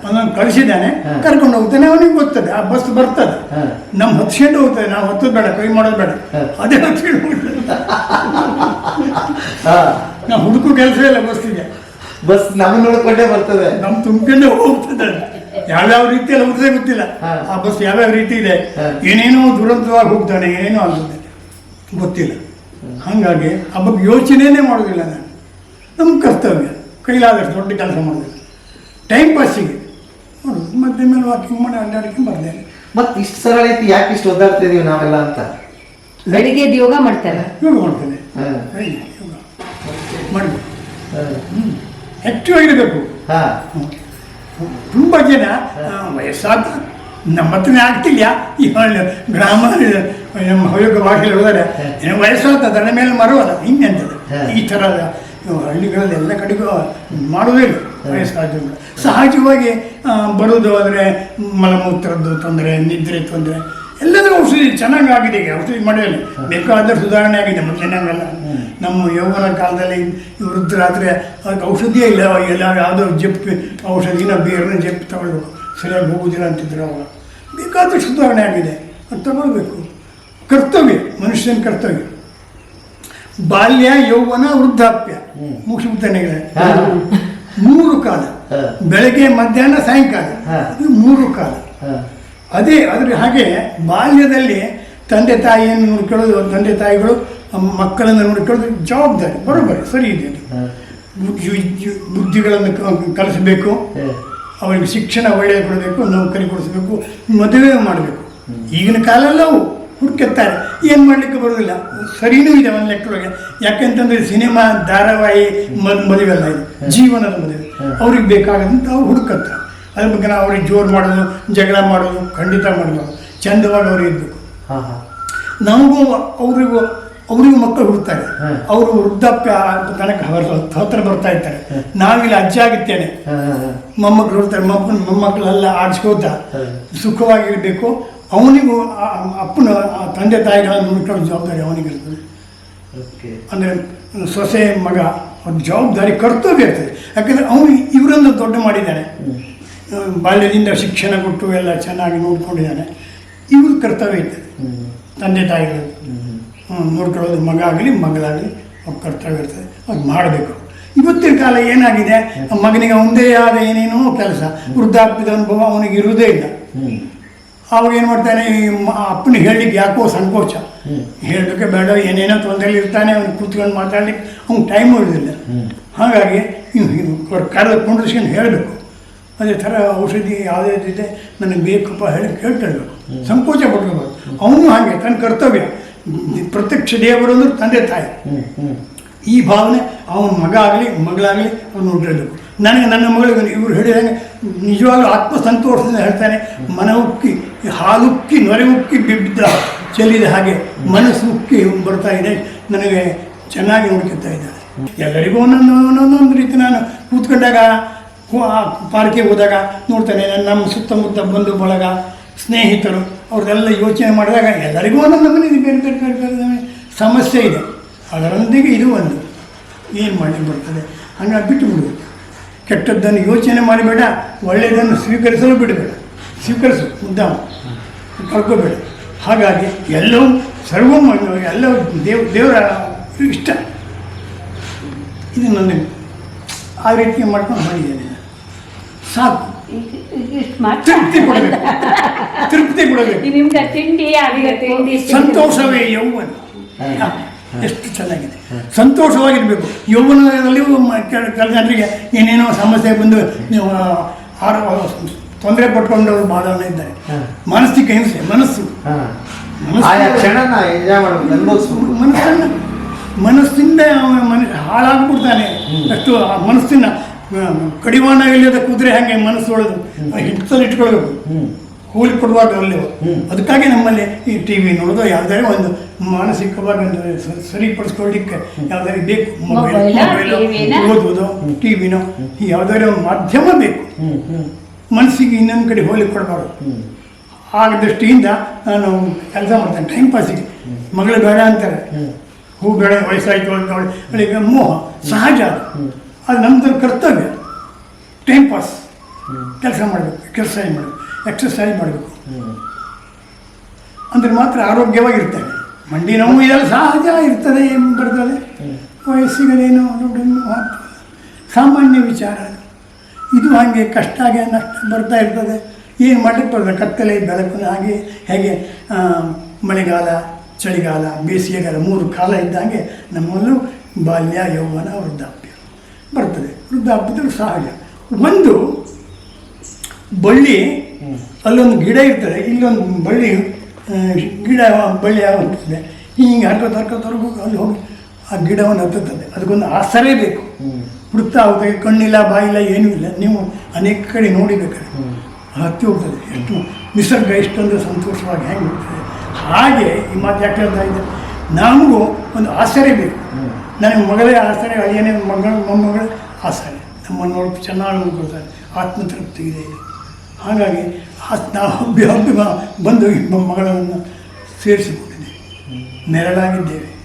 ಅವನನ್ನು ಕಳಿಸಿದ್ದಾನೆ ಕರ್ಕೊಂಡು ಹೋಗ್ತಾನೆ ಅವನಿಗೆ ಗೊತ್ತದೆ ಆ ಬಸ್ ಬರ್ತದೆ. ನಮ್ಮ ಹತ್ಸ್ಕೊಂಡು ಹೋಗ್ತದೆ ನಾವು ಹತ್ತೋದು ಬೇಡ ಕೈ ಮಾಡೋದು ಬೇಡ. ಅದೇ ಹತ್ಕೊಂಡು ಹೋಗ್ತದೆ ನಾವು ಹುಡುಕು ಕೆಲಸ ಇಲ್ಲ ಬಸ್ಸಿಗೆ. ಬಸ್ ನಮ್ಮ ನೋಡ್ಕೊಂಡೇ ಬರ್ತದೆ. ನಮ್ಮ ತುಂಬಿಕೊಂಡೇ ಹೋಗ್ತದೆ. ಯಾವ್ಯಾವ ರೀತಿಯಲ್ಲಿ ಹೋಗ್ತದೆ ಗೊತ್ತಿಲ್ಲ. ಆ ಬಸ್ ಯಾವ್ಯಾವ ರೀತಿ ಇದೆ ಏನೇನೋ ದುರಂತವಾಗಿ ಹೋಗ್ತಾನೆ ಏನೇನೋ ಆಗುತ್ತೆ. ಗೊತ್ತಿಲ್ಲ. ಹಾಗಾಗಿ ಆ ಬಗ್ಗೆ ಯೋಚನೆನೇ ಮಾಡೋದಿಲ್ಲ ನಾನು. ನಮ್ಮ ಕರ್ತವ್ಯ. ಕೈಲಾದಷ್ಟು ದೊಡ್ಡ ಕೆಲಸ ಮಾಡೋದಿಲ್ಲ ಟೈಮ್ ಪಾಸಿಗೆ ನೋಡೋದು ಮತ್ತೆ ಮೇಲೆ ವಾಕಿಂಗ್ ಮಾಡಿ ಅಡ್ಡಾಡ್ಕೊಂಡು ಬರ್ತೇನೆ ಮತ್ತೆ ಇಷ್ಟು ಸರಳ ಐತಿ ಯಾಕೆ ಇಷ್ಟು ಒದ್ದಾಡ್ತಾ ಇದೀವಿ ನಾವೆಲ್ಲ ಅಂತ? ಬೆಳಿಗ್ಗೆ ಯೋಗ ಮಾಡ್ತಾರೆ. ಯೋಗ ಮಾಡ್ತೇನೆ. ಯೋಗ. ಮಾಡಬೇಕು. ಹೆಚ್ಚು ಇರಬೇಕು. ಹಾ. ತುಂಬ ಜನ ವಯಸ್ಸಾದ ನಮ್ಮ ಹತ್ರನೇ ಆಗ್ತಿಲ್ಲ. ಈ ಹಳ್ಳಿ ಗ್ರಾಮ ನಮ್ಮ ಹವ್ಯೋಗ ಭಾಷೆಯಲ್ಲಿ ಹೋದರೆ ವಯಸ್ಸಾದ ಅದರ ಮೇಲೆ ಮರುವಲ್ಲ ಹಿಂಗೆಂತದೆ ಈ ಥರ ಹಳ್ಳಿಗಳಲ್ಲಿ ಎಲ್ಲ ಕಡೆಗೂ ಮಾಡೋದಿಲ್ಲ ವಯಸ್ಸಾದ ಸಹಜವಾಗಿ ಬರೋದು ಆದರೆ ಮಲಮೂತ್ರದ್ದು ತೊಂದರೆ ನಿದ್ರೆ ತೊಂದರೆ ಎಲ್ಲದರ ಔಷಧಿ ಚೆನ್ನಾಗಿ ಆಗಿದೆ ಈಗ ಔಷಧಿ ಮಾಡಿದಲ್ಲಿ ಬೇಕಾದ ಸುಧಾರಣೆ ಆಗಿದೆ ಮೊದಲಿನಂಗೆಲ್ಲ ನಮ್ಮ ಯೌವನ ಕಾಲದಲ್ಲಿ ವೃದ್ಧರಾದರೆ ಅದಕ್ಕೆ ಔಷಧಿಯೇ ಇಲ್ಲ ಎಲ್ಲ ಯಾವುದೋ ಜಪ್ ಔಷಧಿನ ಬೇರೆ ಜಪ್ ತಗೊಳ್ಬೇಕು ಸರಿಯಾಗಿ ಹೋಗುದಿಲ್ಲ ಅಂತಿದ್ರು ಅವಾಗ ಬೇಕಾದ್ರೆ ಸುಧಾರಣೆ ಆಗಿದೆ ಅದು ತಗೊಳ್ಬೇಕು. ಕರ್ತವ್ಯ ಮನುಷ್ಯನ ಕರ್ತವ್ಯ. ಬಾಲ್ಯ ಯೌವನ ವೃದ್ಧಾಪ್ಯ. ಮುಗಿಸ್ಬಿಡ್ತಾನೆ. ಮೂರು ಕಾಲ. ಬೆಳಗ್ಗೆ ಮಧ್ಯಾಹ್ನ ಸಾಯಂಕಾಲ. ಇದು ಮೂರು ಕಾಲ. ಅದೇ ಅದ್ರ ಹಾಗೆ ಬಾಲ್ಯದಲ್ಲಿ ತಂದೆ ತಾಯಿಯನ್ನು ನೋಡ್ಕೊಳ್ಳೋದು ತಂದೆ ತಾಯಿಗಳು ಮಕ್ಕಳನ್ನ ನೋಡ್ಕೊಳ್ಳೋದು ಜವಾಬ್ದಾರಿ ಬರೋಬ್ಬರಿ ಸರಿ ಇದೆ ಬುದ್ಧಿಗಳನ್ನು ಕಲಿಸಬೇಕು ಅವರಿಗೆ ಶಿಕ್ಷಣ ಒಳ್ಳೆಯ ಕೊಡಬೇಕು ನೌಕರಿ ಕೊಡಿಸ್ಬೇಕು ಮದುವೆ ಮಾಡಬೇಕು. ಈಗಿನ ಕಾಲೆಲ್ಲವೂ ಹುಡುಕುತ್ತಾರೆ ಏನು ಮಾಡಲಿಕ್ಕೆ ಬರೋದಿಲ್ಲ? ಸರಿನೂ ಇದೆ ಒಂದು ಲೆಕ್ಕದೊಳಗೆ. ಯಾಕೆಂತಂದ್ರೆ ಸಿನಿಮಾ ಧಾರಾವಾಹಿ ಮದ್ ಮದುವೆ ಅಲ್ಲ ಇದು ಜೀವನದ ಮದುವೆ. ಅವ್ರಿಗೆ ಬೇಕಾಗದಂತ ಅವ್ರು ಹುಡುಕತ್ತಾರೆ. ಅದ್ರ ಬಗ್ಗೆ ನಾವು ಅವ್ರಿಗೆ ಜೋರು ಮಾಡೋದು ಜಗಳ ಮಾಡೋದು ಖಂಡಿತ ಮಾಡಬಾರ್ದು ಚಂದವಾಗಿ ಅವ್ರಿಗೆ ಇರಬೇಕು ಹಾ ಹಾಂ. ನಮಗೂ ಅವರಿಗೂ ಅವರಿಗೂ ಮಕ್ಕಳು ಹುಡ್ತಾರೆ ಅವರು ವೃದ್ಧಾಪ್ಯ ತನಕ ಅವರ ಹತ್ರ ಬರ್ತಾ ಇರ್ತಾರೆ. ನಾವಿಲ್ಲಿ ಅಜ್ಜ ಹಾ. ಮೊಮ್ಮಕ್ಕಳು ಇರ್ತಾರೆ. ಮಕ್ಕಳು ಮೊಮ್ಮಕ್ಕಳೆಲ್ಲ ಆಡಿಸ್ಕೋತ ಸುಖವಾಗಿರಬೇಕು. ಅವನಿಗೂ ಅಪ್ಪನ ಆ ತಂದೆ ತಾಯಿಗಳನ್ನು ನೋಡ್ಕೊಳ್ಳೋ ಜವಾಬ್ದಾರಿ ಅವನಿಗಿರ್ತದೆ ಅಂದರೆ ಸೊಸೆ ಮಗ ಒಂದು ಜವಾಬ್ದಾರಿ ಕರ್ತವ್ಯ ಇರ್ತದೆ. ಯಾಕಂದರೆ ಅವನು ಇವರನ್ನು ದೊಡ್ಡ ಮಾಡಿದ್ದಾನೆ. ಬಾಲ್ಯದಿಂದ ಶಿಕ್ಷಣ ಕೊಟ್ಟು ಎಲ್ಲ ಚೆನ್ನಾಗಿ ನೋಡ್ಕೊಂಡಿದ್ದಾನೆ. ಇವ್ರ ಕರ್ತವ್ಯ ಇರ್ತದೆ ತಂದೆ ತಾಯಿಗಳು. ನೋಡ್ಕೊಳ್ಳೋದು ಮಗ ಆಗಲಿ, ಮಗಳಾಗಲಿ, ಅವ್ರ ಕರ್ತವ್ಯ ಇರ್ತದೆ. ಅದು ಮಾಡಬೇಕು. ಇವತ್ತಿನ ಕಾಲ ಏನಾಗಿದೆ? ಮಗನಿಗೆ ಒಂದೇ ಆದ ಏನೇನೋ ಕೆಲಸ. ವೃದ್ಧಾಪ್ಯದ ಅನುಭವ ಅವನಿಗೆ ಇರುವುದೇ ಇಲ್ಲ. ಅವಾಗ ಏನು ಮಾಡ್ತಾನೆ? ಅಪ್ಪನಿಗೆ ಹೇಳಲಿಕ್ಕೆ ಯಾಕೋ ಸಂಕೋಚ. ಹೇಳಬೇಕೆ ಬೇಡ, ಏನೇನೋ ತೊಂದರೆಯಲ್ಲಿ ಇರ್ತಾನೆ, ಅವ್ನು ಕೂತ್ಕೊಂಡು ಮಾತಾಡ್ಲಿಕ್ಕೆ. ಅವ್ನು ಟೈಮ್ ಇರೋದಿಲ್ಲ. ಹಾಗಾಗಿ ಕರೆದು ಕುಂಡ್ರಿಸ್ಕೊಂಡು ಹೇಳಬೇಕು. ಅದೇ ಥರ ಔಷಧಿ ಯಾವುದೇ ಇದೆ ನನಗೆ ಬೇಕಪ್ಪ ಹೇಳಿ ಕೇಳ್ಕೊಳ್ಬೇಕು ಸಂಕೋಚ ಪಡ್ಕೋಬೇಕು ಅವನು ಹಾಗೆ ತನ್ನ ಕರ್ತವ್ಯ. ಪ್ರತ್ಯಕ್ಷ ದೇವರು ಅಂದ್ರೆ ತಂದೆ ತಾಯಿ. ಈ ಭಾವನೆ ಅವನ ಮಗ ಆಗಲಿ ಮಗಳಾಗಲಿ ಅವನು ನೋಡಿರಬೇಕು ನನಗೆ ನನ್ನ ಮಗಳಿಗೆ ಇವರು ಹೇಳಿದಂಗೆ ನಿಜವಾಗ್ಲೂ ಆತ್ಮಸಂತೋಷದಿಂದ ಹೇಳ್ತಾನೆ ಮನ ಉಕ್ಕಿ ಹಾಲುಕ್ಕಿ ನೊರೆ ಉಕ್ಕಿ ಬಿದ್ದ ಚೆಲ್ಲಿದ ಹಾಗೆ ಮನಸ್ಸು ಉಕ್ಕಿ ಬರ್ತಾ ಇದೆ. ನನಗೆ ಚೆನ್ನಾಗಿ ನೋಡ್ಕೊತಾ ಇದ್ದಾರೆ ಎಲ್ಲರಿಗೂ ಒಂದೊಂದು ಒಂದೊಂದೊಂದು ರೀತಿ ನಾನು ಕೂತ್ಕೊಂಡಾಗ ಪಾರ್ಕಿಗೆ ಹೋದಾಗ ನೋಡ್ತಾನೆ, ನಮ್ಮ ಸುತ್ತಮುತ್ತ ಬಂಧು ಬಳಗ ಸ್ನೇಹಿತರು, ಅವ್ರದ್ದೆಲ್ಲ ಯೋಚನೆ ಮಾಡಿದಾಗ ಎಲ್ಲರಿಗೂ ಒಂದೊಂದು ಮನೆಯಲ್ಲಿ ಬೇರೆ ಬೇರೆ ಬೇರೆ ಬೇರೆ ಸಮಸ್ಯೆ ಇದೆ. ಅದರೊಂದಿಗೆ ಇದು ಒಂದು. ಏನು ಮಾಡಿ ಬರ್ತದೆ? ಹಂಗಾಗಿ ಬಿಟ್ಟು ಬಿಡಬೇಕು ಕೆಟ್ಟದ್ದನ್ನು ಯೋಚನೆ ಮಾಡಿಬೇಡ, ಒಳ್ಳೆಯದನ್ನು ಸ್ವೀಕರಿಸಲು ಬಿಡಬೇಡ. ಸ್ವೀಕರಿಸು, ಉದ್ದಮ. ಕಳ್ಕೋಬೇಡ. ಹಾಗಾಗಿ ಎಲ್ಲವೂ ಸರ್ವ ಎಲ್ಲವೂ ದೇವ್, ದೇವರ ಇಷ್ಟ. ಇದು ನನ್ನ ಆ ರೀತಿ ಮಾಡ್ಕೊಂಡು ಮಾಡಿದ್ದೇನೆ. ಸಾಕು. ಇಷ್ಟು ಮಾತ್ರ ತೃಪ್ತಿ ಕೊಡಬೇಕು ತೃಪ್ತಿ ಕೊಡಬೇಕು ನಿಮ್ಗೆ ತಿಂಡಿ ಅಲ್ಲಿಗೆ ತಿಂಡಿ ಸಂತೋಷವೇ ಯೌವನ ಎಷ್ಟು ಚೆನ್ನಾಗಿದೆ ಸಂತೋಷವಾಗಿರ್ಬೇಕು ಯೌವನದಲ್ಲಿಯೂ ಕೆಲ ಜನರಿಗೆ ಏನೇನೋ ಸಮಸ್ಯೆ ಬಂದು ನೀವು ಆರೋ ತೊಂದರೆ ಪಟ್ಕೊಂಡವರು ಭಾಳ ಇದ್ದಾರೆ ಮಾನಸಿಕ ಹಿಂಸೆ ಮನಸ್ಸು ಮನಸ್ಸನ್ನು ಮನಸ್ಸಿಂದ ಅವನ ಮನ ಹಾಳಾಗ್ಬಿಡ್ತಾನೆ ಅಷ್ಟು ಮನಸ್ಸಿನ ಕಡಿವಾಣ ಇಲ್ಲದ ಕುದುರೆ ಹಾಗೆ ಮನಸ್ಸೊಳಗೆ ಹಿಡಿತಲ್ಲಿ ಇಟ್ಕೊಳ್ಬೇಕು ಕೂಲಿ ಕೊಡಬಾರ್ದು ಅಲ್ಲಿ. ಅದಕ್ಕಾಗಿ ನಮ್ಮಲ್ಲಿ ಈ ಟಿ ವಿ ನೋಡೋದು ಯಾವುದಾದ್ರು ಒಂದು ಮಾನಸಿಕವಾಗಿ ಒಂದು ಸರಿಪಡಿಸ್ಕೊಳ್ಲಿಕ್ಕೆ ಸರಿಪಡಿಸ್ಕೊಳ್ಳಿಕ್ಕೆ ಯಾವುದಾದ್ರು ಬೇಕು. ಮೊಬೈಲ್ ಓದೋದು ಟಿ ವಿನೋ ಯಾವ್ದಾದ್ರು ಒಂದು ಮಾಧ್ಯಮ ಬೇಕು. ಮನಸ್ಸಿಗೆ ಇನ್ನೊಂದು ಕಡೆ ಹೋಗ್ಲಿಕ್ಕೆ ಕೊಡಬಾರ್ದು. ಆಗ ದೃಷ್ಟಿಯಿಂದ ನಾನು ಕೆಲಸ ಮಾಡ್ತೇನೆ ಟೈಮ್ ಪಾಸಿಗೆ ಮಗಳು ಬೇಡ ಅಂತಾರೆ. ಹೂ ಬೇಡ ವಯಸ್ಸಾಯ್ತು ಅಂತ ಮೋಹ ಸಹಜ ಅದು ಅದು ನಮ್ಮದು ಕರ್ತವ್ಯ. ಟೈಮ್ ಪಾಸ್ ಕೆಲಸ ಮಾಡಬೇಕು ಕೆಲಸ ಮಾಡಬೇಕು ಎಕ್ಸಸೈಸ್ ಮಾಡಬೇಕು. ಅಂದರೆ ಮಾತ್ರ ಆರೋಗ್ಯವಾಗಿರ್ತೇವೆ ಮಂಡಿ ನೋವು ಇದೆಲ್ಲ ಸಹಜ ಇರ್ತದೆ ಏನು ಬರ್ತದೆ? ವಯಸ್ಸಿಗೇನು ಸಾಮಾನ್ಯ ವಿಚಾರ. ಇದು ಹಾಗೆ ಕಷ್ಟ ಹಾಗೆ ನಷ್ಟ ಬರ್ತಾ ಇರ್ತದೆ. ಏನು ಮಾಡಲಿಕ್ಕೆ ಬರ್ತದೆ ಕತ್ತಲೆ, ಬೆಳಕು ಹಾಗೆ, ಹೇಗೆ ಮಳೆಗಾಲ, ಚಳಿಗಾಲ, ಬೇಸಿಗೆಗಾಲ ಮೂರು ಕಾಲ ಇದ್ದಂಗೆ ನಮ್ಮಲ್ಲೂ ಬಾಲ್ಯ, ಯೌವನ, ವೃದ್ಧಾಪ್ಯ. ಬರ್ತದೆ. ವೃದ್ಧಾಪ್ಯದಲ್ಲಿ ಸಹಜ ಒಂದು ಬಳ್ಳಿ, ಅಲ್ಲೊಂದು ಗಿಡ ಇರ್ತದೆ. ಇಲ್ಲೊಂದು ಬಳ್ಳಿ ಗಿಡ ಬಳ್ಳಿ ಹೋಗ್ತದೆ ಹಿಂಗೆ ಹರ್ಕೋತ ಹರ್ಕೋತ ಹೊರಗೋಗಿ ಅಲ್ಲಿ ಹೋಗಿ ಆ ಗಿಡವನ್ನು ಹತ್ತುತ್ತದೆ. ಅದಕ್ಕೊಂದು ಆಸರೆ ಬೇಕು. ವೃತ್ತ ಹೋಗ್ತದೆ ಕಣ್ಣಿಲ್ಲ, ಬಾಯಿಲ್ಲ ಏನೂ ಇಲ್ಲ. ನೀವು ಅನೇಕ ಕಡೆ ನೋಡಿಬೇಕಾದ್ರೆ ಹತ್ತಿ ಹೋಗ್ತದೆ. ಎಷ್ಟು ನಿಸರ್ಗ, ಎಷ್ಟೊಂದು ಸಂತೋಷವಾಗಿ ಹೆಂಗೆ ಹಾಗೆ ಈ ಮಾತು ಯಾಕೆ ಹೇಳ್ತಾ ನಮಗೂ ಒಂದು ಆಸರೆ ಬೇಕು. ನನಗೆ ಮಗಳೇ ಆಸರೆ ಅಳಿಯನೇ ಮಗಳ ಮೊಮ್ಮಗಳ ಆಸರೆ. ನಮ್ಮನ್ನು ನೋಡಿ ಚೆನ್ನಾಗಿ ನೋಡ್ಕೊಳ್ತಾರೆ ಆತ್ಮತೃಪ್ತಿ ಇದೆ. ಹಾಗಾಗಿ ಆ ನಾವು ಹಬ್ಬಿ ಹಬ್ಬಿ ಬ- ಬಂದು ಇಬ್ಬ ಮಗಳನ್ನು ಸೇರಿಸಿಕೊಂಡಿದ್ದೇವೆ ನೆರಳಾಗಿದ್ದೇವೆ.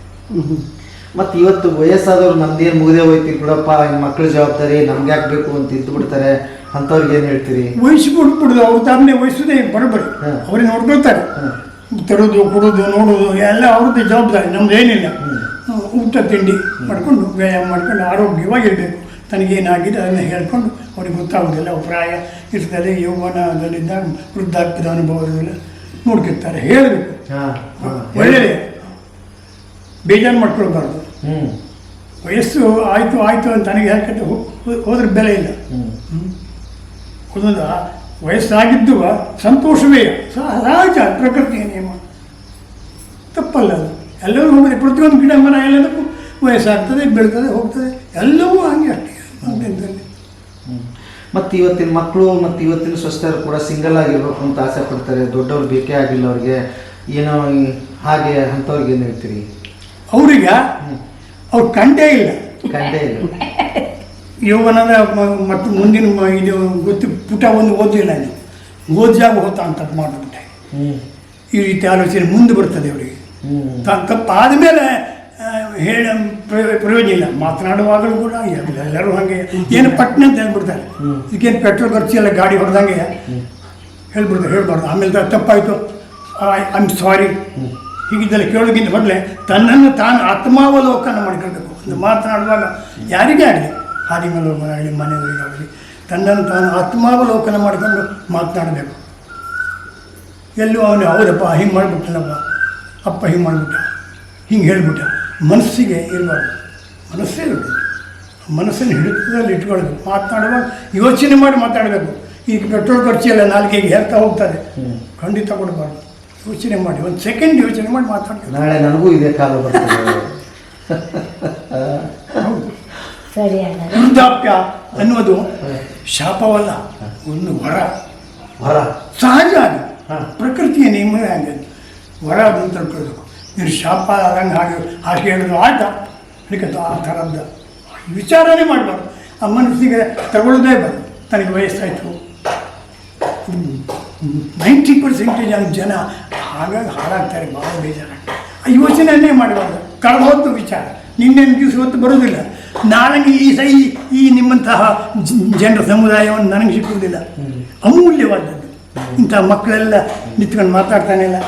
ಮತ್ತು ಇವತ್ತು ವಯಸ್ಸಾದವ್ರು ನಮ್ದೇನು ಮುಗಿದೇ ಹೋಯ್ತಿ ಬಿಡಪ್ಪ ಈ ಮಕ್ಳ ಜವಾಬ್ದಾರಿ ನಮ್ಗೆ ಯಾಕೆ ಬೇಕು ಅಂತ ಇದ್ದು ಬಿಡ್ತಾರೆ ಅಂಥವ್ರಿಗೆ ಏನು ಹೇಳ್ತೀರಿ? ವಯಸ್ಸು ಬಿಡ್ಬಿಡುದು ಅವ್ರ ತಾಮನೆ ವಯಸ್ಸುದೇ ಬರೋಬ್ಬರಿ. ಅವ್ರಿಗೆ ಅವ್ರೇ ನೋಡ್ಕೊಳ್ತಾರೆ. ತರೋದು ಕೊಡೋದು ನೋಡೋದು ಎಲ್ಲ ಅವ್ರದ್ದು ಜವಾಬ್ದಾರಿ ನಮ್ದು ಏನಿಲ್ಲ. ಊಟ ತಿಂಡಿ ಮಾಡಿಕೊಂಡು ವ್ಯಾಯಾಮ ಮಾಡ್ಕೊಂಡು ಆರೋಗ್ಯವಾಗಿರಬೇಕು. ತನಗೇನಾಗಿದೆ ಅದನ್ನು ಹೇಳ್ಕೊಂಡು ಅವ್ರಿಗೆ ಗೊತ್ತಾಗೋದಿಲ್ಲ. ಪ್ರಾಯ ಇರ್ತದೆ ಯೌವನದಲ್ಲಿದ್ದ ವೃದ್ಧಾಪ್ಯದ ಅನುಭವದಲ್ಲ ನೋಡ್ಕಿರ್ತಾರೆ ಹೇಳಬೇಕು. ಒಳ್ಳೆಯದೇ ಬೇಜಾರು ಮಾಡ್ಕೊಳ್ಬಾರ್ದು. ಹ್ಞೂ ವಯಸ್ಸು ಆಯಿತು ಆಯಿತು ಅಂತ ನನಗೆ ಹೇಳ್ಕೊಟ್ಟು ಹೋ- ಹೋದ್ರೆ ಬೆಲೆ ಇಲ್ಲ. ಹ್ಞೂ ಒಂದೊಂದು ವಯಸ್ಸಾಗಿದ್ದು ಸಂತೋಷವೇ ಸಹ- ಸಹಜ ಪ್ರಕೃತಿಯ ನಿಯಮ. ತಪ್ಪಲ್ಲ ಅದು. ಎಲ್ಲರೂ ಹೋಗಿದೆ ಪ್ರತಿಯೊಂದು ಗಿಡ ಮರ ಎಲ್ಲದಕ್ಕೂ ವಯಸ್ಸಾಗ್ತದೆ ಬೆಳ್ತದೆ ಹೋಗ್ತದೆ. ಎಲ್ಲವೂ ಹಂಗೆ ಅಷ್ಟೇ ಮತ್ತು ಮತ್ತೆ ಇವತ್ತಿನ ಮಕ್ಕಳು ಮತ್ತು ಇವತ್ತಿನ ಸ್ವಸ್ಥರು ಕೂಡ ಸಿಂಗಲ್ ಆಗಿರ್ಬೇಕು ಅಂತ ಆಸೆ ಪಡ್ತಾರೆ. ದೊಡ್ಡವ್ರು ಬೇಕೇ ಆಗಿಲ್ಲ ಅವ್ರಿಗೆ. ಏನೋ ಹಾಗೆ ಅಂಥವ್ರಿಗೆ ಏನು ಹೇಳ್ತೀರಿ? ಅವ್ರೀಗ ಅವ್ರು ಕಂಡೇ ಇಲ್ಲ. ಕಂಡೇ ಇಲ್ಲ. ಯೌವನದ ಮತ್ತು ಮುಂದಿನ ಇದು ಗೊತ್ತು ಪುಟ ಒಂದು ಓದಲಿಲ್ಲ ನಾನು ಓದಿದಾಗ ಹೋತ ಅಂತ ಮಾಡಿಬಿಟ್ಟೆ. ಈ ರೀತಿ ಆಲೋಚನೆ ಮುಂದೆ ಬರ್ತದೆ ಅವರಿಗೆ. ತಾನು ಮೇಲೆ ಹೇಳ ಪ್ರಯೋ- ಪ್ರಯೋಜನ ಇಲ್ಲ. ಮಾತನಾಡುವಾಗಲೂ ಕೂಡ ಎಲ್ಲರೂ ಹಾಗೆ. ಏನು ಪಟ್ನೆ ಅಂತ ಹೇಳ್ಬಿಡ್ತಾರೆ. ಇದಕ್ಕೇನು ಪೆಟ್ರೋಲ್ ಖರ್ಚು ಎಲ್ಲ ಗಾಡಿ ಹೊಡೆದಂಗೆ ಹೇಳ್ಬಿಡ್ತಾರೆ ಹೇಳ್ಬಾರ್ದು. ಆಮೇಲೆ ತಪ್ಪಾಯಿತು. ಐ ಆಮ್ ಸಾರಿ ಹೀಗಿದ್ದೆಲ್ಲ ಕೇಳೋಕ್ಕಿಂತ ಮೊದಲೇ ತನ್ನನ್ನು ತಾನು ಆತ್ಮಾವಲೋಕನ ಮಾಡ್ಕೊಳ್ಬೇಕು. ಒಂದು ಮಾತನಾಡುವಾಗ ಯಾರಿಗೇ ಆಗಲಿ ಹಾದಿ ಮನೆಯವರಿಗಾಗಲಿ ತನ್ನನ್ನು ತಾನು ಆತ್ಮಾವಲೋಕನ ಮಾಡಿಕೊಂಡು ಮಾತನಾಡಬೇಕು. ಎಲ್ಲೂ ಅವನು ಹೌದಪ್ಪ ಹಿಂಗೆ ಮಾಡಿಬಿಟ್ಟನಪ್ಪ ಅಪ್ಪ ಹಿಂಗೆ ಮಾಡಿಬಿಟ್ಟ. ಹಿಂಗೆ ಹೇಳಿಬಿಟ್ಟ. ಮನಸ್ಸಿಗೆ ಇರಬಾರ್ದು. ಮನಸ್ಸೇ ಇರಬೇಕು. ಮನಸ್ಸನ್ನು ಹಿಡಿತದಲ್ಲಿ ಇಟ್ಕೊಳ್ಬೇಕು. ಮಾತನಾಡುವಾಗ ಯೋಚನೆ ಮಾಡಿ ಮಾತಾಡಬೇಕು ಈಗ ಪೆಟ್ರೋಲ್ ಖರ್ಚು ಎಲ್ಲ ನಾಲ್ಕೈಗೆ ಹೇಳ್ತಾ ಹೋಗ್ತದೆ. ಖಂಡಿತ ಕೊಡಬಾರ್ದು. ಯೋಚನೆ ಮಾಡಿ. ಒಂದು ಸೆಕೆಂಡ್ ಯೋಚನೆ ಮಾಡಿ ಮಾತಾಡ್ತೀವಿ ನಾಳೆ ನನಗೂ ಇದೇ ಕಾಲ ಬರ್ತದೆ. ಸರಿ ವೃದ್ಧಾಪ್ಯ ಅನ್ನೋದು ಶಾಪವಲ್ಲ ಒಂದು ವರ. ವರ. ಸಹಜ ಅದು. ಹಾ. ಪ್ರಕೃತಿಯ ನಿಯಮವೇ ಹಾಗೆ ವರ ಅಂತ ತಿಳ್ಕೊಳ್ಬೇಕು ನೀನು ಶಾಪ ಆದಂಗೆ ಹಾಗೆ ಹಾಗೆ ಹೇಳಿದ್ರು ಆಯ್ತ? ಅದಕ್ಕೆ ಅದು ಆ ಥರದ್ದು ವಿಚಾರನೇ ಮಾಡಬಾರ್ದು. ಆ ಮನಸ್ಸಿಗೆ ತಗೊಳ್ಳೋದೇ ಬರೋದು ನನಗೆ ವಯಸ್ಸಾಯಿತು. ನೈಂಟಿ ಪರ್ಸೆಂಟೇಜ್ ಜನ ಹಾಗಾಗಿ ಹಾಳಾಗ್ತಾರೆ. ಭಾಳ ಬೇಜಾರಾಗ್ತಾರೆ ಆ ಯೋಚನೆಯನ್ನೇ ಮಾಡಬಾರ್ದು. ಕಳೆದ ಹೊತ್ತು ವಿಚಾರ. ನಿನ್ನೇನು ದಿವಸ ಹೊತ್ತು ಬರೋದಿಲ್ಲ ನಾಳೆಗೆ ಈ ಸೈ ಈ ನಿಮ್ಮಂತಹ ಜನರ ಸಮುದಾಯವನ್ನು ನನಗೆ ಸಿಕ್ಕುವುದಿಲ್ಲ. ಅಮೂಲ್ಯವಾದದ್ದು. ಇಂಥ ಮಕ್ಕಳೆಲ್ಲ ನಿಂತ್ಕೊಂಡು ಮಾತಾಡ್ತಾನೆಲ್ಲ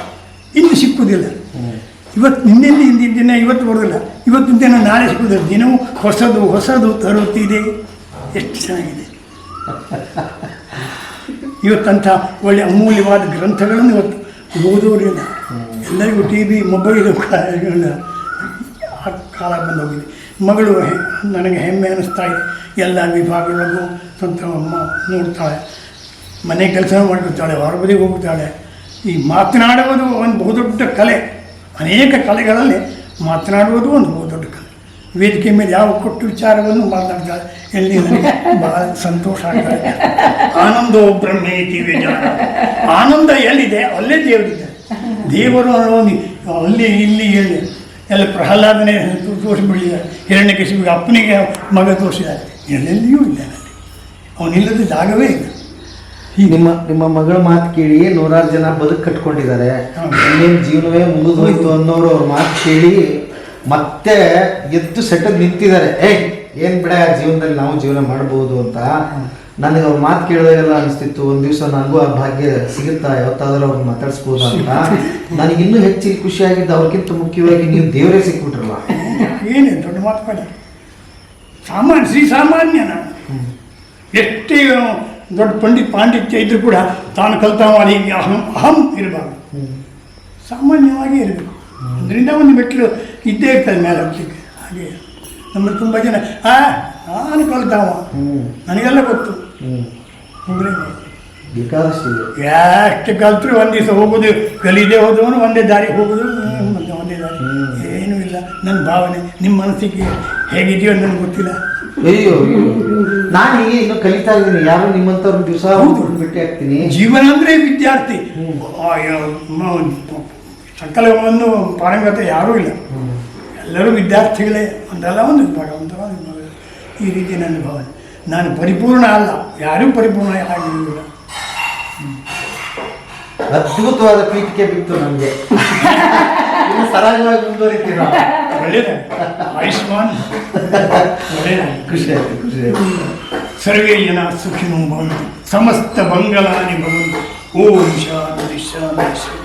ಇನ್ನು ಸಿಕ್ಕುವುದಿಲ್ಲ. ಇವತ್ತು ನಿನ್ನೆ ಹಿಂದಿನ ದಿನ, ಇವತ್ತು ಬರೋದಿಲ್ಲ. ಇವತ್ತಿನ ದಿನ ನಾಳೆ ಸಿಕ್ಕುವುದಿಲ್ಲ ದಿನವೂ ಹೊಸದು ಹೊಸದು ತರುತ್ತಿದೆ. ಎಷ್ಟು ಚೆನ್ನಾಗಿದೆ. ಇವತ್ತಂಥ ಒಳ್ಳೆ ಅಮೂಲ್ಯವಾದ ಗ್ರಂಥಗಳನ್ನು ಇವತ್ತು ಓದೋರಿಲ್ಲ. ಎಲ್ಲರಿಗೂ ಟಿ ವಿ ಮೊಬೈಲ್ ಕಾಲ ಬಂದೋಗಿದೆ. ಮಗಳು ನನಗೆ ಹೆಮ್ಮೆ ಅನ್ನಿಸ್ತಾ ಇದೆ. ಎಲ್ಲ ವಿಭಾಗಗಳಿಗೂ ಸ್ವಂತ ನೋಡ್ತಾಳೆ. ಮನೆ ಕೆಲಸ ಮಾಡಿರ್ತಾಳೆ ಹೊರಬದಿಗೆ ಹೋಗ್ತಾಳೆ. ಈ ಮಾತನಾಡುವುದು ಒಂದು ಬಹುದೊಡ್ಡ ಕಲೆ. ಅನೇಕ ಕಲೆಗಳಲ್ಲಿ ಮಾತನಾಡುವುದು ಒಂದು ಬಹುದೊಡ್ಡ ಕಲೆ. ವೇದಿಕೆ ಮೇಲೆ ಯಾವ ಕೊಟ್ಟು ವಿಚಾರವನ್ನು ಮಾತಾಡ್ತಾರೆ ಎಲ್ಲಿ ನನಗೆ ಬಹಳ ಸಂತೋಷ ಆಗ್ತದೆ. ಆನಂದೋ ಬ್ರಹ್ಮೇತಿ ವಿಚಾರ ಆನಂದ ಎಲ್ಲಿದೆ? ಅಲ್ಲೇ ದೇವರಿದೆ ದೇವರು ಅಲ್ಲಿ ಇಲ್ಲಿ ಹೇಳಿ. ಎಲ್ಲ ಪ್ರಹ್ಲಾದನೆ ತೋರಿಸ್ಬಿಟ್ಟಿದ್ದಾರೆ ಹಿರಣ್ಯಕೇಶಿಗೆ ಅಪ್ಪನಿಗೆ ಮಗ ತೋರಿಸಿದ್ದಾರೆ ಎಲ್ಲೆಲ್ಲಿಯೂ ಇಲ್ಲ ಅವನಿಲ್ಲದ ಜಾಗವೇ ಇಲ್ಲ. ನಿಮ್ಮ ನಿಮ್ಮ ಮಗಳ ಮಾತು ಕೇಳಿ ನೂರಾರು ಜನ ಬದುಕು ಕಟ್ಕೊಂಡಿದ್ದಾರೆ. ಇನ್ನೇನು ಜೀವನವೇ ಮುಗಿದು ಹೋಯ್ತು ಅನ್ನೋರು ಅವ್ರ ಮಾತು ಕೇಳಿ ಮತ್ತೆ ಎದ್ದು ಸೆಟ್ಟದ್ ನಿಂತಿದ್ದಾರೆ. ಏಯ್ ಏನ್ ಬಿಡ ಜೀವನದಲ್ಲಿ ನಾವು ಜೀವನ ಮಾಡಬಹುದು ಅಂತ. ನನಗೆ ಅವ್ರ ಮಾತು ಕೇಳಿದಾಗೆಲ್ಲ ಅನಿಸ್ತಿತ್ತು. ಒಂದ್ ದಿವಸ ನನಗೂ ಆ ಭಾಗ್ಯ ಸಿಗುತ್ತಾ? ಯಾವತ್ತಾದ್ರೂ ಅವ್ರನ್ನ ಮಾತಾಡಿಸ್ಬೋದು ಅಂತ. ನನಗೆ ಇನ್ನೂ ಹೆಚ್ಚಿಗೆ ಖುಷಿಯಾಗಿದ್ದು ಅವ್ರಿಗಿಂತ ಮುಖ್ಯವಾಗಿ ನೀವು ದೇವರೇ ಸಿಕ್ಬಿಟ್ರಲ್ಲ. ಏನೇ ದೊಡ್ಡ ಮಾತು ಸಾಮಾನ್ಯ ಶ್ರೀ ಸಾಮಾನ್ಯ ನಾನು. ಎಷ್ಟೇ ದೊಡ್ಡ ಪಂಡಿತ್ ಪಾಂಡಿತ್ಯ ಇದ್ರೂ ಕೂಡ ತಾನು ಕಲ್ತವಾಗಿ ಅಹಂ ಅಹಂ ಇರಬಾರ್ದು. ಸಾಮಾನ್ಯವಾಗಿ ಇರಬೇಕು. ಅದರಿಂದ ಒಂದು ಮೆಟ್ಟಿಲು ಇದ್ದೇ ಇರ್ತದೆ ಮೇಲೆ ಹೋಗ್ಲಿಕ್ಕೆ ಹಾಗೆ ನಮ್ಮಲ್ಲಿ ತುಂಬ ಜನ ಆ ನಾನು ಕಲ್ತಾವ ನನಗೆಲ್ಲ ಗೊತ್ತು. ಎಷ್ಟು ಕಲ್ತರು ಒಂದು ದಿವಸ ಹೋಗೋದು ಗಲೀಜೆ ಹೋದವನು ಒಂದೇ ದಾರಿ ಹೋಗೋದು ಮತ್ತೆ ಒಂದೇ ದಾರಿ. ಏನೂ ಇಲ್ಲ. ನನ್ನ ಭಾವನೆ ನಿಮ್ಮ ಮನಸ್ಸಿಗೆ ಹೇಗಿದೆಯೋ ನನಗೆ ಗೊತ್ತಿಲ್ಲ. ಅಯ್ಯೋ ನಾನು ಹೀಗೆ ಇನ್ನೂ ಕಲಿತಾ ಇದ್ದೀನಿ. ಯಾರು ನಿಮ್ಮಂಥವ್ರ ದಿವಸ ಭೇಟಿ ಆಗ್ತೀನಿ. ಜೀವನ ಅಂದರೆ ವಿದ್ಯಾರ್ಥಿ. ಸಕಲವನ್ನು ಪಾರಂಗತ ಯಾರೂ ಇಲ್ಲ. ಎಲ್ಲರೂ ವಿದ್ಯಾರ್ಥಿಗಳೇ. ಒಂದಲ್ಲ ಒಂದು ವಿಭಾಗ ಒಂದು. ಈ ರೀತಿ ನನ್ನ ಭಾವನೆ. ನಾನು ಪರಿಪೂರ್ಣ ಅಲ್ಲ. ಯಾರೂ ಪರಿಪೂರ್ಣ ಆಗಿರುವುದಿಲ್ಲ. ಅದ್ಭುತವಾದ ಪೀಠಿಕೆ ಬಿತ್ತು ನಮಗೆ. ಇನ್ನು ಸರಾಗವಾಗಿ ಮುಂದುವರಿತೀರಾ? ಆಯುಷ್ಮಾನ್. ಒಳ್ಳೆಯದಾಗಿ ಖುಷಿ ಆಯ್ತು ಖುಷಿ ಆಯ್ತು. ಸರ್ವೇ ಜನ ಸುಖಿನೋ ಭವಂತು. ಸಮಸ್ತ ಮಂಗಲಾನಿ ಭವಂತು. ಓಂ ಶಾಂತಿ ಶಾಂತಿ ಶಾಂತಿ.